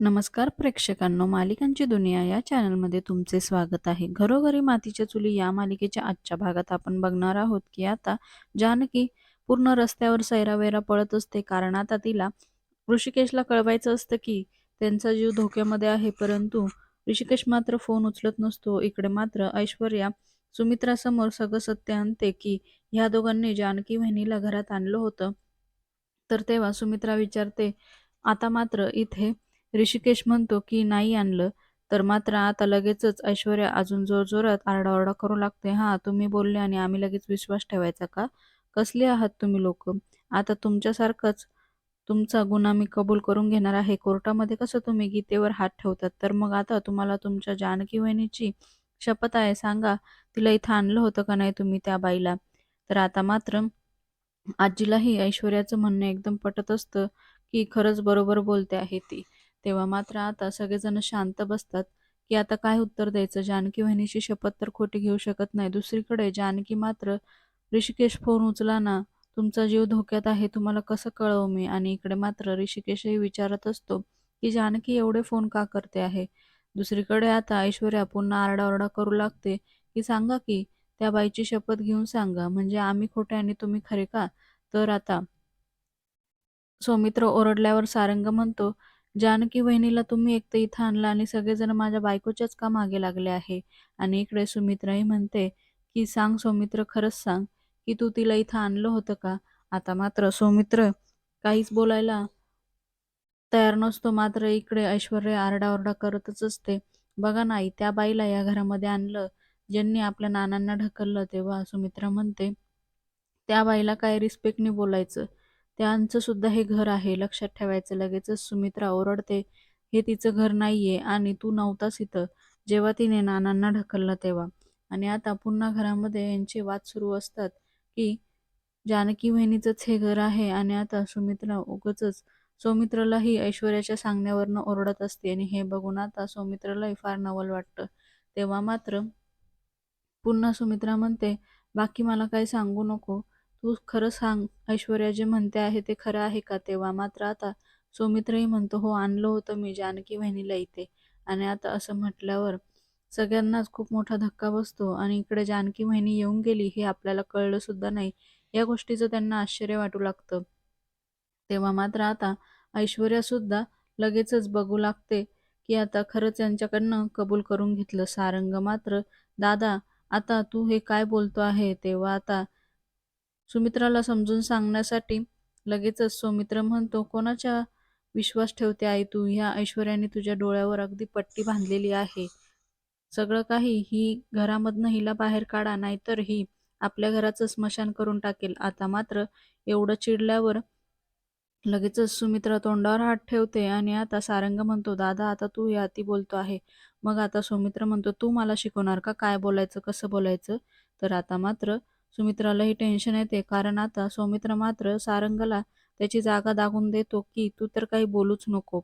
नमस्कार प्रेक्षकांनो मालिकांची दुनिया या चॅनलमध्ये तुमचे स्वागत आहे. घरोघरी मातीच्या चुली या मालिकेच्या आजच्या भागात आपण बघणार आहोत की आता जानकी पूर्ण रस्त्यावर सैरावेरा पळत असते. कारण आता तिला ऋषिकेशला कळवायचं असतं की त्यांचा जीव धोक्यामध्ये आहे परंतु ऋषिकेश मात्र फोन उचलत नसतो. इकडे मात्र ऐश्वर्या सुमित्रासमोर सगळं सत्य आणते की ह्या दोघांनी जानकी वहिनीला घरात आणलं होतं. तर तेव्हा सुमित्रा विचारते आता मात्र इथे ऋषिकेश म्हणतो की नाही आणलं तर मात्र आता लगेचच ऐश्वर्या अजून जोरजोरात आरडाओरडा करू लागते. हा तुम्ही बोलले आणि आम्ही लगेच विश्वास ठेवायचा का? कसले आहात तुम्ही लोक? आता तुमच्यासारखंच तुमचा गुन्हा मी कबूल करून घेणार आहे. कोर्टामध्ये कसं तुम्ही गीतेवर हात ठेवतात? तर मग आता तुम्हाला तुमच्या जानकी वहिनीची शपथ आहे. सांगा तिला इथं आणलं होतं का नाही तुम्ही त्या बाईला? तर आता मात्र आजीलाही ऐश्वर्याचं म्हणणं एकदम पटत असतं की खरंच बरोबर बोलते आहे ती. तेव्हा मात्र आता सगळेजण शांत बसतात की आता काय उत्तर द्यायचं? जानकी वहिनीची शपथ तर खोटी घेऊ शकत नाही. दुसरीकडे जानकी मात्र ऋषिकेश फोन उचला ना. तुमचा जीव धोक्यात आहे. तुम्हाला कसं कळवू मी? आणि इकडे मात्र ऋषिकेशही विचारत असतो की जानकी एवढे फोन का करते आहे? दुसरीकडे आता ऐश्वर्या पुन्हा आरडाओरडा करू लागते की सांगा की त्या बाईची शपथ घेऊन सांगा. म्हणजे आम्ही खोटे आणि तुम्ही खरे का? तर आता सौमित्र ओरडल्यावर सारंग म्हणतो जानकी वहिनीला तुम्ही एकटं इथं आणलं आणि सगळेजण माझ्या बायकोच्याच का मागे लागले आहे? आणि इकडे सुमित्राही म्हणते की सांग सौमित्र खरंच सांग की तू तिला इथं आणलं होतं का? आता मात्र सौमित्र काहीच बोलायला तयार नसतो. मात्र इकडे ऐश्वर्या आरडाओरडा करतच असते. बघा नाही त्या बाईला या घरामध्ये आणलं ज्यांनी आपल्या नानांना ढकललं तेव्हा सुमित्रा म्हणते त्या बाईला काय रिस्पेक्टने बोलायचं? त्यांचं सुद्धा हे घर आहे. लक्षात ठेवायचं लगेचच सुमित्रा ओरडते हे तिचं घर नाहीये आणि तू नव्हतास इथं. जेव्हा तिने नानांना ढकललं तेव्हा. आणि आता पुन्हा घरामध्ये यांचे वाद सुरू असतात की जानकी वहिनीचंच हे घर आहे आणि आता सुमित्रा उगच सौमित्रालाही ऐश्वर्याच्या सांगण्यावरनं ओरडत असते. आणि हे बघून आता सौमित्रालाही फार नवल वाटतं. तेव्हा मात्र पुन्हा सुमित्रा म्हणते बाकी मला काही सांगू नको. तू खरं सांग ऐश्वर्या जे म्हणते आहे ते खरं आहे का? तेव्हा मात्र आता सौमित्रही म्हणतो हो आणलं होतं मी जानकी वहिनीला इथे. आणि आता असं म्हटल्यावर सगळ्यांनाच खूप मोठा धक्का बसतो आणि इकडे जानकी वहिनी येऊन गेली हे आपल्याला कळलं सुद्धा नाही. या गोष्टीचं त्यांना आश्चर्य वाटू लागतं. तेव्हा मात्र आता ऐश्वर्या सुद्धा लगेचच बघू लागते की आता खरंच यांच्याकडनं कबूल करून घेतलं. सारंग मात्र दादा आता तू हे काय बोलतो आहे? तेव्हा आता सुमित्राला समजून सांगण्यासाठी लगेचच सौमित्र म्हणतो कोणाच्या विश्वास ठेवते आई तू? ह्या ऐश्वर्याने तुझ्या डोळ्यावर अगदी पट्टी बांधलेली आहे. सगळं काही ही घरामधनं हिला बाहेर काढा नाहीतर ही आपल्या घराचं स्मशान करून टाकेल. आता मात्र एवढं चिडल्यावर लगेचच सुमित्रा तोंडावर हात ठेवते आणि आता सारंग म्हणतो दादा आता तू या ती बोलतो आहे. मग आता सुमित्र म्हणतो तू मला शिकवणार का? काय बोलायचं? कसं बोलायचं? तर आता मात्र सुमित्रालाही टेन्शन येते. कारण आता सौमित्र मात्र सारंगला त्याची जागा दाखवून देतो की तू तर काही बोलूच नको.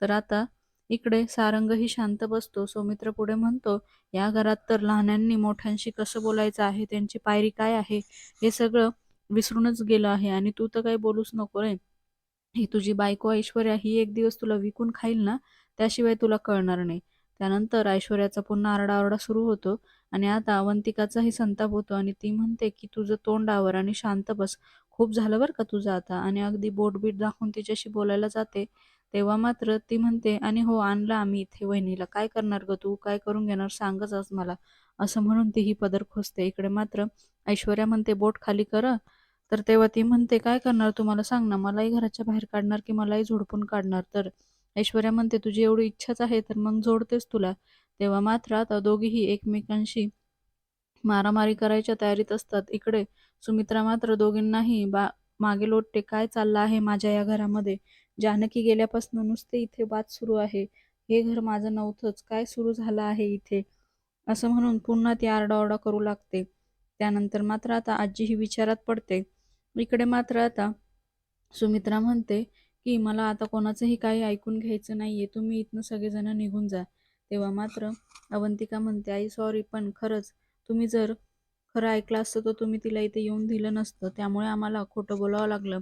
तर आता इकडे सारंगही शांत बसतो. सौमित्र पुढे म्हणतो या घरात तर लहानांनी मोठ्यांशी कसं बोलायचं आहे? त्यांची पायरी काय आहे? हे सगळं विसरूनच गेलं आहे आणि तू तर काही बोलूच नको रे. ही तुझी बायको ऐश्वर्या ही एक दिवस तुला विकून खाईल ना? त्याशिवाय तुला कळणार नाही. त्यानंतर ऐश्वर्याचा पुन्हा आरडाओरडा सुरू होतो. आणि आता अवंतिकाचाही संताप होतो आणि ती म्हणते की तुझं तोंड आवर आणि शांत बस. खूप झालं बरं का तुझं आता? आणि अगदी बोटबीट दाखवून तिच्याशी बोलायला जाते. तेव्हा मात्र ती म्हणते आणि हो आणलं आम्ही इथे वहिनीला. काय करणार ग तू? काय करून घेणार? सांगच आज मला. असं म्हणून ती ही पदर खोसते. इकडे मात्र ऐश्वर्या म्हणते बोट खाली कर. तर तेव्हा ती म्हणते काय करणार? तुम्हाला सांग ना मलाही घराच्या बाहेर काढणार की मलाही झोडपून काढणार? तर ऐश्वर्या म्हणते तुझी एवढी इच्छाच आहे तर मग जोडतेस तुला. तेव्हा मात्र आता दोघीही एकमेकांशी मारामारी करायच्या तयारीत असतात. इकडे सुमित्रा मात्र दोघींनाही बा मागे लोटते काय चाललं आहे माझ्या या घरामध्ये? जानकी गेल्यापासून नुसते इथे वाद सुरू आहे. हे घर माझं नव्हतंच. काय सुरू झालं आहे इथे? असं म्हणून पुन्हा ती आरडाओरडा करू लागते. त्यानंतर मात्र आता आजी ही विचारात पडते. इकडे मात्र आता सुमित्रा म्हणते की मला आता कोणाचंही काही ऐकून घ्यायचं नाहीये. तुम्ही इथनं सगळेजण निघून जा. तेव्हा मात्र अवंतिका म्हणते आई सॉरी पण खरंच तुम्ही जर खरं ऐकलं असतं तर तुम्ही तिला इथे येऊन दिलं नसतं. त्यामुळे आम्हाला खोटं बोलावं लागलं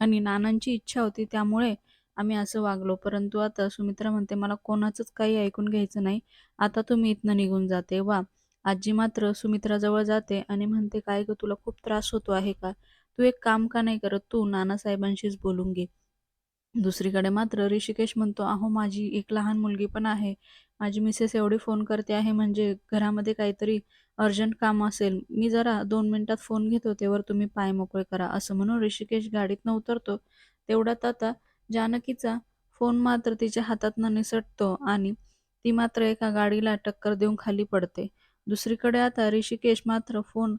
आणि नानांची इच्छा होती त्यामुळे आम्ही असं वागलो. परंतु आता सुमित्रा म्हणते मला कोणाचंच काही ऐकून घ्यायचं नाही. आता तुम्ही इथनं निघून जाते वा आजी मात्र सुमित्राजवळ जाते आणि म्हणते काय ग तुला खूप त्रास होतो आहे का? तू एक काम का नाही करत? तू नानासाहेबांशीच बोलून घे. दुसरीकडे मात्र ऋषिकेश म्हणतो अहो माझी एक लहान मुलगी पण आहे. माझी मिसेस एवढी फोन करते आहे म्हणजे घरामध्ये काहीतरी अर्जंट काम असेल. मी जरा दोन मिनिटात फोन घेतो तेवर तुम्ही पाय मोकळे करा. असं म्हणून ऋषिकेश गाडीतनं उतरतो. तेवढ्यात आता जानकीचा फोन मात्र तिच्या हातातनं निसटतो आणि ती मात्र एका गाडीला टक्कर देऊन खाली पडते. दुसरीकडे आता ऋषिकेश मात्र फोन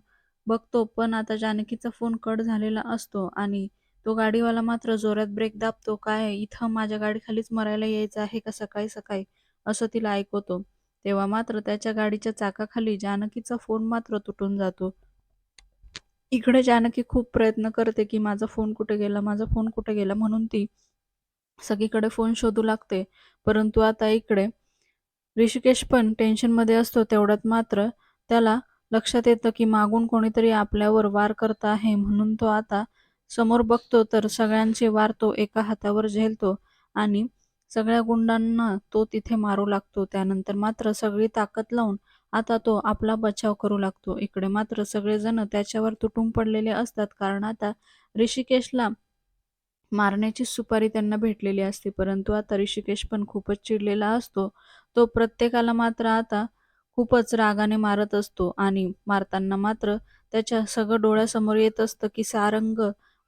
बघतो पण आता जानकीचा फोन कट झालेला असतो आणि तो गाडीवाला मात्र जोरात ब्रेक दाबतो काय इथं माझ्या गाडीखालीच मरायला यायचं आहे का सकाळी सकाळी? असं तिला ऐकवतो. तेव्हा मात्र त्याच्या गाडीच्या चाकाखाली जानकीचा फोन मात्र तुटून जातो. इकडे जानकी खूप प्रयत्न करते की माझा फोन कुठे गेला माझा फोन कुठे गेला म्हणून ती सगळीकडे फोन शोधू लागते. परंतु आता इकडे ऋषिकेश पण टेन्शनमध्ये असतो तेवढ्यात मात्र त्याला लक्षात येतं की मागून कोणीतरी आपल्यावर वार करत आहे म्हणून तो आता समोर बघतो तर सगळ्यांचे वार तो एका हातावर झेलतो आणि सगळ्या गुंडांना तो तिथे मारू लागतो. त्यानंतर मात्र सगळी ताकद लावून आता तो आपला बचाव करू लागतो. इकडे मात्र सगळेजण त्याच्यावर तुटून पडलेले असतात कारण आता ऋषिकेशला मारण्याची सुपारी त्यांना भेटलेली असते. परंतु आता ऋषिकेश पण खूपच चिडलेला असतो. तो प्रत्येकाला मात्र आता खूपच रागाने मारत असतो आणि मारताना मात्र त्याच्या सगळं डोळ्यासमोर येत असतं की सारंग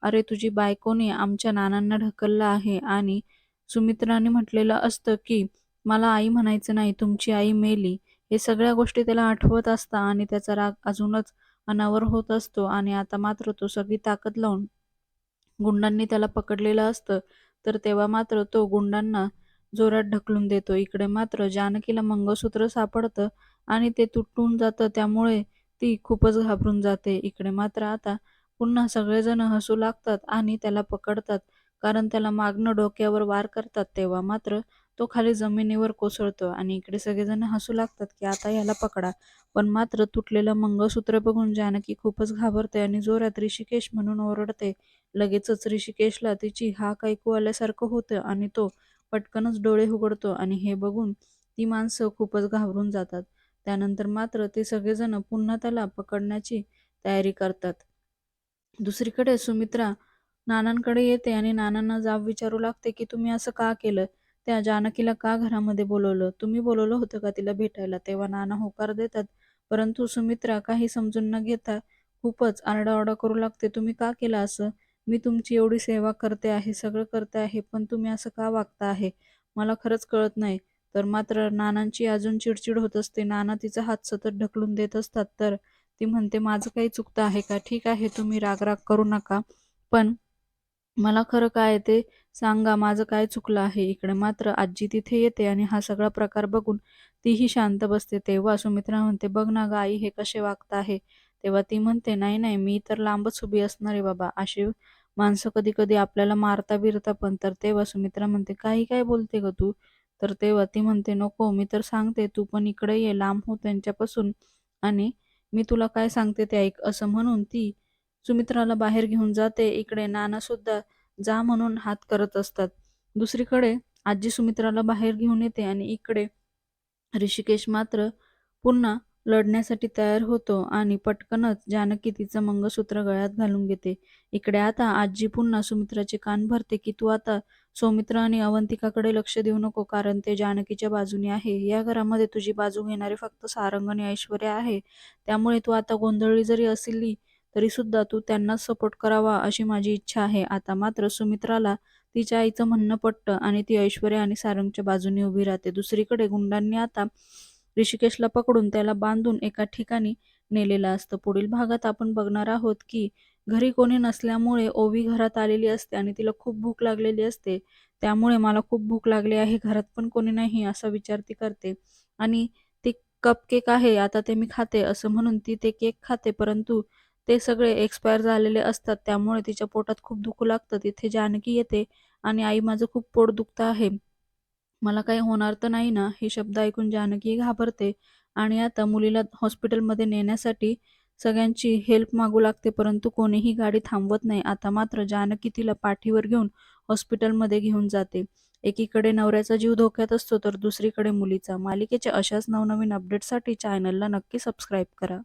अरे तुझी बायकोने आमच्या नानांना ढकललं आहे आणि सुमित्राने म्हटलेलं असतं की मला आई म्हणायचं नाही तुमची आई मेली. हे सगळ्या गोष्टी त्याला आठवत असता आणि त्याचा राग अजूनच अनावर होत असतो आणि आता मात्र तो सगळी ताकद लावून गुंडांनी त्याला पकडलेलं असतं. तर तेव्हा मात्र तो गुंडांना जोरात ढकलून देतो. इकडे मात्र जानकीला मंगळसूत्र सापडतं आणि ते तुटून जातं. त्यामुळे ती खूपच घाबरून जाते. इकडे मात्र आता पुन्हा सगळेजण हसू लागतात आणि त्याला पकडतात. कारण त्याला मागणं डोक्यावर वार करतात तेव्हा मात्र तो खाली जमिनीवर कोसळतो आणि इकडे सगळेजण हसू लागतात की आता याला पकडा. पण मात्र तुटलेलं मंगळसूत्र बघून जानकी खूपच घाबरते आणि जोरात ऋषिकेश म्हणून ओरडते. लगेचच ऋषिकेशला तिची हाक ऐकू आल्यासारखं होतं आणि तो पटकनच डोळे उघडतो आणि हे बघून ती माणसं खूपच घाबरून जातात. त्यानंतर मात्र ते सगळेजण पुन्हा त्याला पकडण्याची तयारी करतात. दुसरीकडे सुमित्रा नानांकडे येते आणि नानांना जाब विचारू लागते की तुम्ही असं का केलं? त्या जानकीला का घरामध्ये बोलवलं? तुम्ही बोलवलं होतं का तिला भेटायला? तेव्हा नाना होकार देतात परंतु सुमित्रा काही समजून न घेता खूपच आरडाओरडा करू लागते. तुम्ही का केलं असं? मी तुमची एवढी सेवा करते आहे सगळं करते आहे पण तुम्ही असं का वागता आहे? मला खरंच कळत नाही. तर मात्र नानांची अजून चिडचिड होत असते. नाना तिचा हात सतत ढकलून देत असतात. तर ती म्हणते माझं काही चुकतं आहे का? ठीक आहे तुम्ही रागराग करू नका. पण मला खरं काय ते सांगा. माझं काय चुकलं आहे इकडे? मात्र आजी तिथे येते आणि हा सगळा प्रकार बघून तीही शांत बसते. तेव्हा सुमित्रा म्हणते बघ ना ग आई हे कसे वागत आहे? तेव्हा ती म्हणते नाही नाही मी तर लांबच उभी असणार आहे बाबा. अशी माणसं कधी कधी आपल्याला मारता बिरता पण. तर तेव्हा सुमित्रा म्हणते काही काय बोलते ग तू? तर तेव्हा ती म्हणते नको मी तर सांगते. तू पण इकडे ये. लांब हो त्यांच्यापासून आणि मी तुला काय सांगते ते ऐक असं म्हणून ती सुमित्राला बाहेर घेऊन जाते. इकडे नाना सुद्धा जा म्हणून हात करत असतात. दुसरीकडे आजी सुमित्राला बाहेर घेऊन येते आणि इकडे ऋषिकेश मात्र पुन्हा लढण्यासाठी तयार होतो आणि पटकनच जानकी तिचं मंगळसूत्र गळ्यात घालून घेते. इकडे आता आजी पुन्हा सुमित्राचे कान भरते की तू आता सौमित्र आणि अवंतिकाकडे लक्ष देऊ नको कारण ते जानकीच्या बाजूने आहे. या घरामध्ये तुझी बाजू घेणारे फक्त सारंग आणि ऐश्वर्या आहे. त्यामुळे तू आता गोंधळी जरी असली तरी सुद्धा तू त्यांना सपोर्ट करावा अशी माझी इच्छा आहे. आता मात्र सुमित्राला तिच्या आईचं म्हणणं पटतं आणि ती ऐश्वर्या आणि सारंगच्या बाजूने उभी राहते. दुसरीकडे गुंडांनी आता ऋषिकेशला पकडून त्याला बांधून एका ठिकाणी नेलेलं असतं. पुढील भागात आपण बघणार आहोत की घरी कोणी नसल्यामुळे ओवी घरात आलेली असते आणि तिला खूप भूक लागलेली असते. त्यामुळे मला खूप भूक लागली आहे घरात पण कोणी नाही असा विचार ती करते. आणि ते कप केक आहे आता ते मी खाते असं म्हणून ती ते केक खाते परंतु ते सगळे एक्सपायर झालेले असतात. त्यामुळे तिच्या पोटात खूप दुखू लागतं. तिथे जानकी येते आणि आई माझं खूप पोट दुखतं आहे. मला काही होणार तर नाही ना हे शब्द ऐकून जानकी घाबरते आणि आता मुलीला हॉस्पिटलमध्ये नेण्यासाठी सगळ्यांची हेल्प मागू लागते परंतु कोणीही गाडी थांबवत नाही. आता मात्र जानकी तिला पाठीवर घेऊन हॉस्पिटलमध्ये घेऊन जाते. एकीकडे नवऱ्याचा जीव धोक्यात असतो तर दुसरीकडे मुलीचा. मालिकेच्या अशाच नवनवीन अपडेटसाठी चॅनलला नक्की सबस्क्राईब करा.